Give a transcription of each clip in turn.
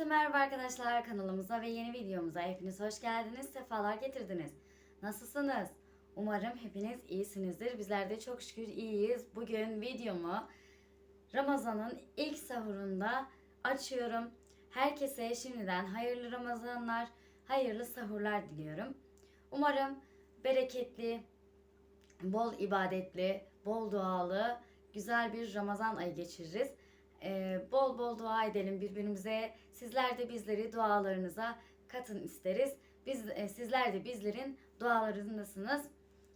Herkese merhaba arkadaşlar kanalımıza ve yeni videomuza hepiniz hoş geldiniz, sefalar getirdiniz. Nasılsınız? Umarım hepiniz iyisinizdir. Bizler de çok şükür iyiyiz. Bugün videomu Ramazan'ın ilk sahurunda açıyorum. Herkese şimdiden hayırlı Ramazanlar, hayırlı sahurlar diliyorum. Umarım bereketli, bol ibadetli, bol dualı, güzel bir Ramazan ayı geçiririz. Ee, bol bol dua edelim birbirimize. Sizler de bizleri dualarınıza katın isteriz. Biz e, sizler de bizlerin dualarındasınız.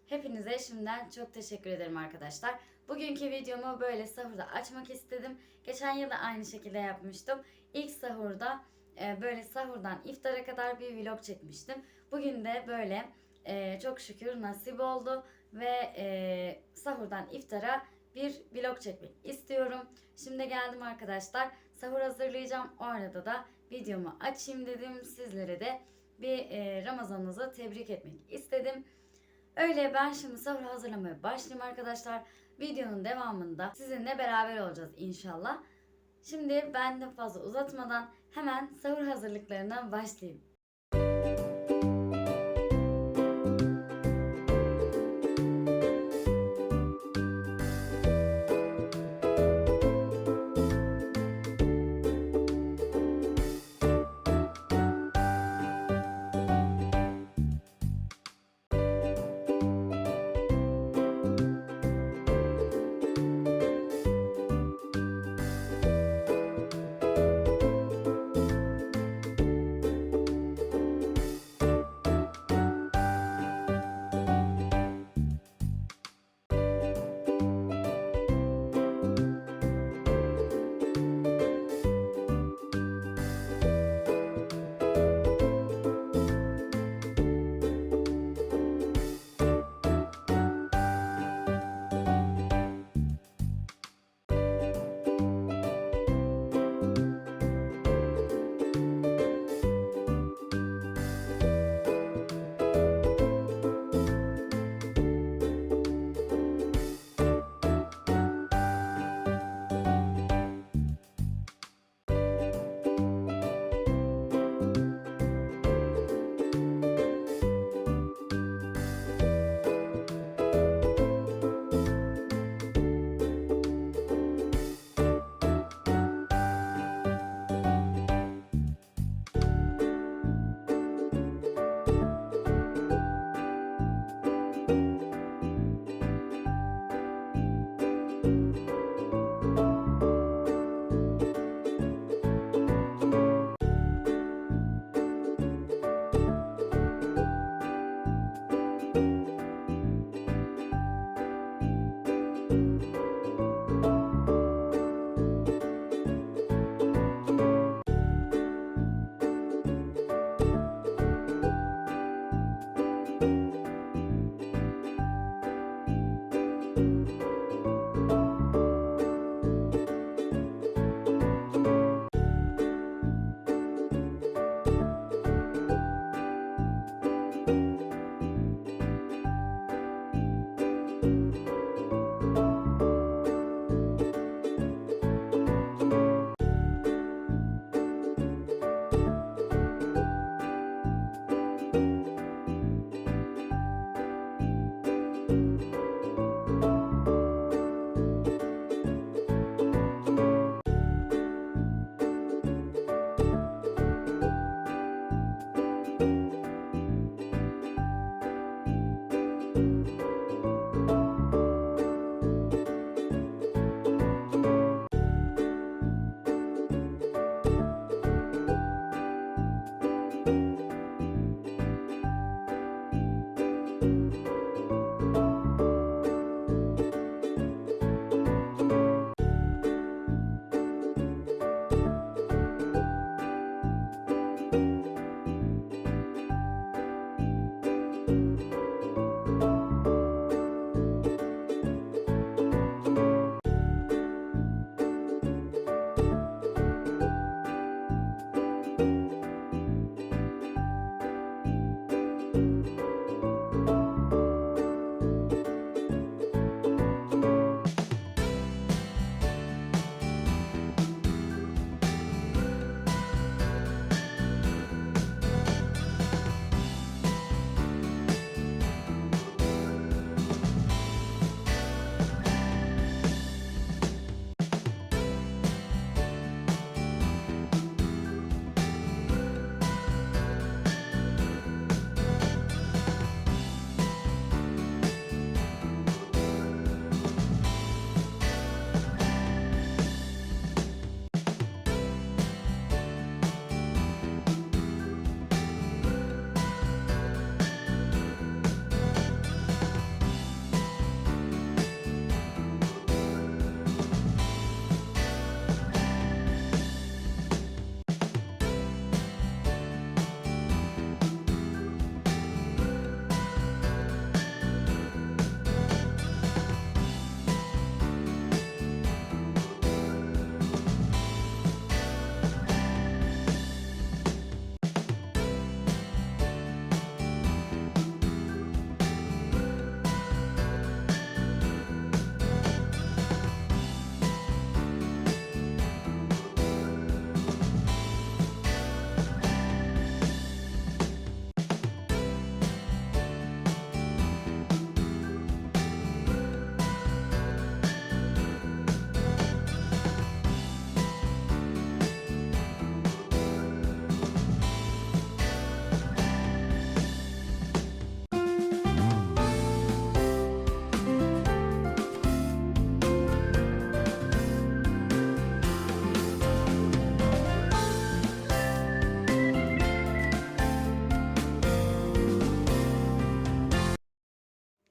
Hepinize şimdiden çok teşekkür ederim arkadaşlar. Bugünkü videomu böyle sahurda açmak istedim. Geçen yıl da aynı şekilde yapmıştım. İlk sahurda e, böyle sahurdan iftara kadar bir vlog çekmiştim. Bugün de böyle e, çok şükür nasip oldu ve e, sahurdan iftara bir vlog çekmek istiyorum. Şimdi geldim arkadaşlar. Sahur hazırlayacağım. O arada da videomu açayım dedim. Sizlere de bir e, Ramazanınızı tebrik etmek istedim. Öyle ben şimdi sahur hazırlamaya başlayayım arkadaşlar. Videonun devamında sizinle beraber olacağız inşallah. Şimdi ben de fazla uzatmadan hemen sahur hazırlıklarından başlayayım.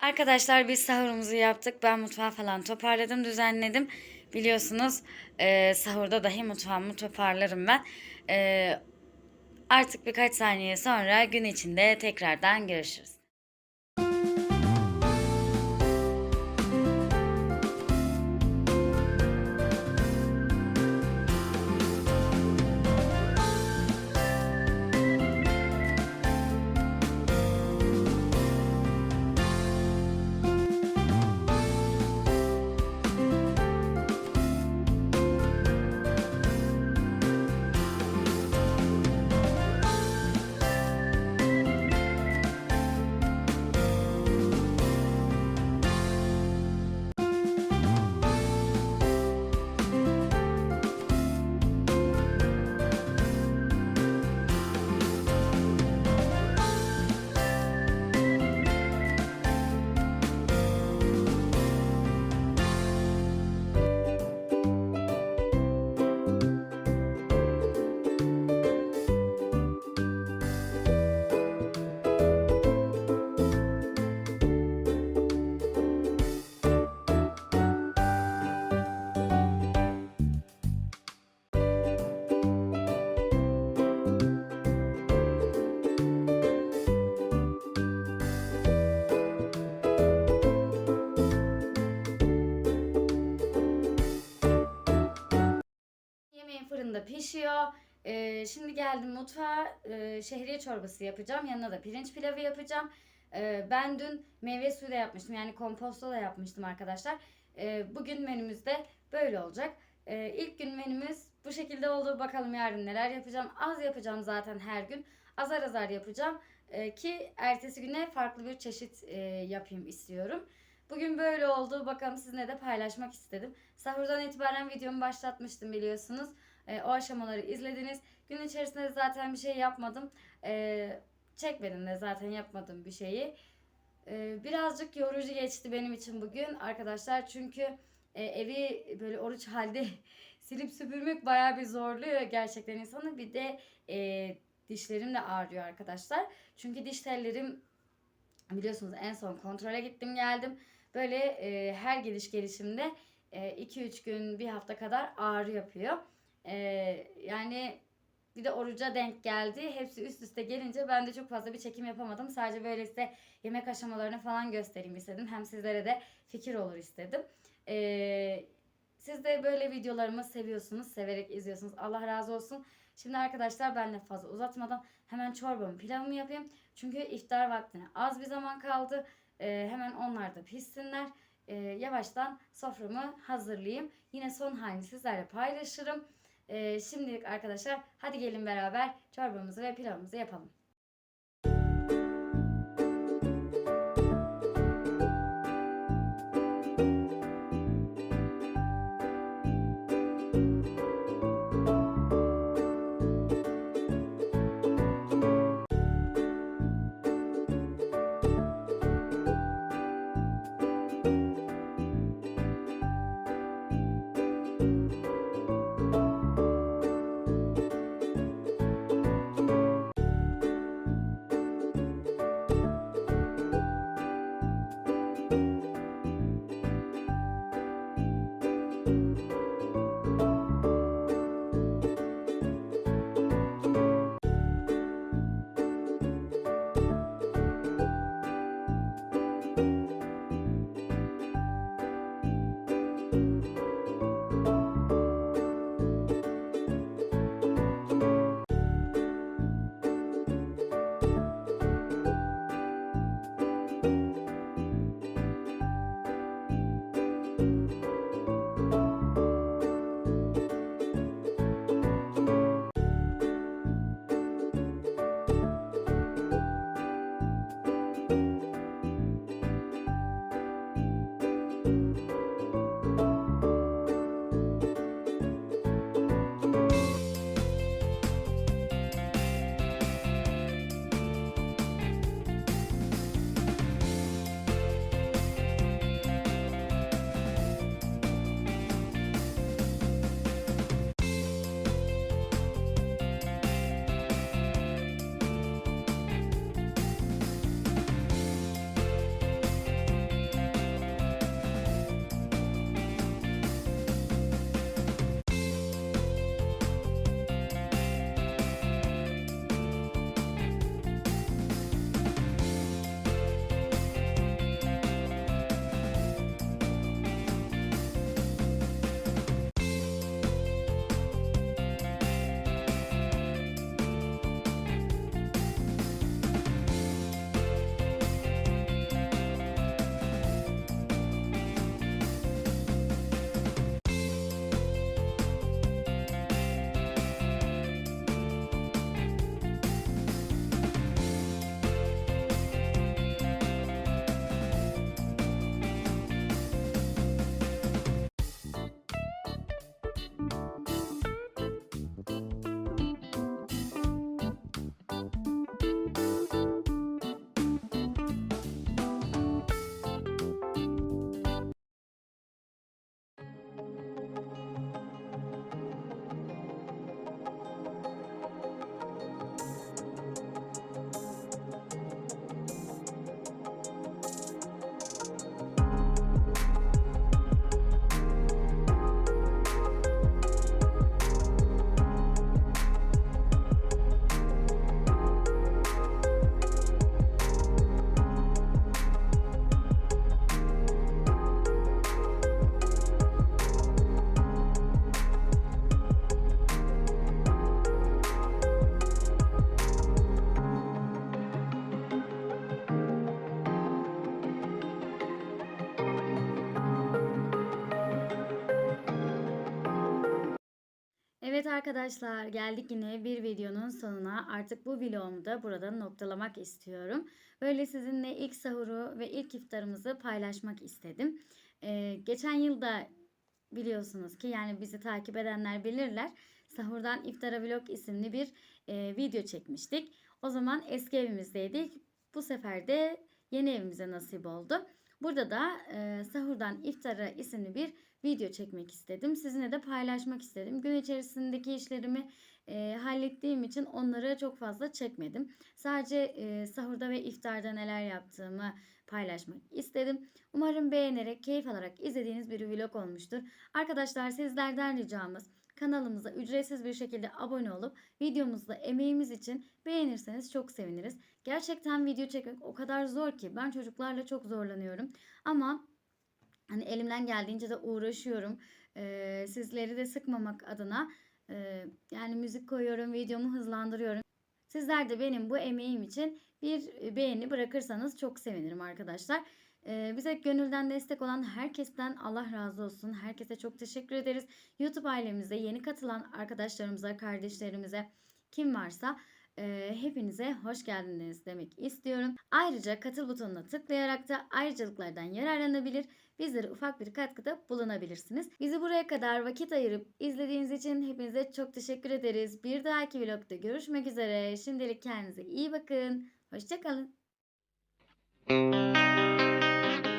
Arkadaşlar biz sahurumuzu yaptık. Ben mutfağı falan toparladım, düzenledim. Biliyorsunuz e, sahurda dahi mutfağımı toparlarım ben. E, artık birkaç saniye sonra gün içinde tekrardan görüşürüz. Pişiyor. Ee, şimdi geldim mutfağa. Ee, şehriye çorbası yapacağım. Yanına da pirinç pilavı yapacağım. Ee, ben dün meyve suyu da yapmıştım. Yani komposto da yapmıştım arkadaşlar. Ee, bugün menümüzde böyle olacak. Ee, ilk gün menümüz bu şekilde oldu. Bakalım yarın neler yapacağım. Az yapacağım zaten her gün. Azar azar yapacağım. Ee, ki ertesi güne farklı bir çeşit e, yapayım istiyorum. Bugün böyle oldu. Bakalım sizinle de paylaşmak istedim. Sahurdan itibaren videomu başlatmıştım biliyorsunuz. Ee, o aşamaları izlediniz. Gün içerisinde de zaten bir şey yapmadım. Ee, çekmedim de zaten yapmadım bir şeyi. Ee, birazcık yorucu geçti benim için bugün arkadaşlar. Çünkü e, evi böyle oruç halde silip süpürmek bayağı bir zorluyor gerçekten insanı. Bir de e, dişlerim de ağrıyor arkadaşlar. Çünkü diş tellerim biliyorsunuz en son kontrole gittim geldim. Böyle e, her geliş gelişimde 2-3 gün bir hafta kadar ağrı yapıyor. E, yani bir de oruca denk geldi. Hepsi üst üste gelince ben de çok fazla bir çekim yapamadım. Sadece böyle size yemek aşamalarını falan göstereyim istedim. Hem sizlere de fikir olur istedim. E, siz de böyle videolarımı seviyorsunuz. Severek izliyorsunuz. Allah razı olsun. Şimdi arkadaşlar ben de fazla uzatmadan hemen çorbamı pilavımı yapayım. Çünkü iftar vaktine az bir zaman kaldı. Ee, hemen onlar da pişsinler. Ee, yavaştan soframı hazırlayayım. Yine son halini sizlerle paylaşırım. Ee, şimdilik arkadaşlar hadi gelin beraber çorbamızı ve pilavımızı yapalım. Arkadaşlar geldik yine bir videonun sonuna. Artık bu vlogumu da burada noktalamak istiyorum. Böyle sizinle ilk sahuru ve ilk iftarımızı paylaşmak istedim. Ee, geçen yılda biliyorsunuz ki yani bizi takip edenler bilirler. Sahurdan İftara Vlog isimli bir e, video çekmiştik. O zaman eski evimizdeydik. Bu sefer de yeni evimize nasip oldu. Burada da e, Sahurdan İftara isimli bir video çekmek istedim. Sizinle de paylaşmak istedim. Gün içerisindeki işlerimi e, hallettiğim için onları çok fazla çekmedim. Sadece e, sahurda ve iftarda neler yaptığımı paylaşmak istedim. Umarım beğenerek, keyif alarak izlediğiniz bir vlog olmuştur. Arkadaşlar sizlerden ricamız kanalımıza ücretsiz bir şekilde abone olup videomuzda emeğimiz için beğenirseniz çok seviniriz. Gerçekten video çekmek o kadar zor ki ben çocuklarla çok zorlanıyorum. Ama hani elimden geldiğince de uğraşıyorum. Ee, sizleri de sıkmamak adına e, yani müzik koyuyorum, videomu hızlandırıyorum. Sizler de benim bu emeğim için bir beğeni bırakırsanız çok sevinirim arkadaşlar. Ee, bize gönülden destek olan herkesten Allah razı olsun. Herkese çok teşekkür ederiz. YouTube ailemize yeni katılan arkadaşlarımıza, kardeşlerimize kim varsa e, hepinize hoş geldiniz demek istiyorum. Ayrıca katıl butonuna tıklayarak da ayrıcalıklardan yararlanabilir. Bizlere ufak bir katkıda bulunabilirsiniz. Bizi buraya kadar vakit ayırıp izlediğiniz için hepinize çok teşekkür ederiz. Bir dahaki vlogda görüşmek üzere. Şimdilik kendinize iyi bakın. Hoşçakalın.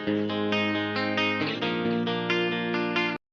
Thank you.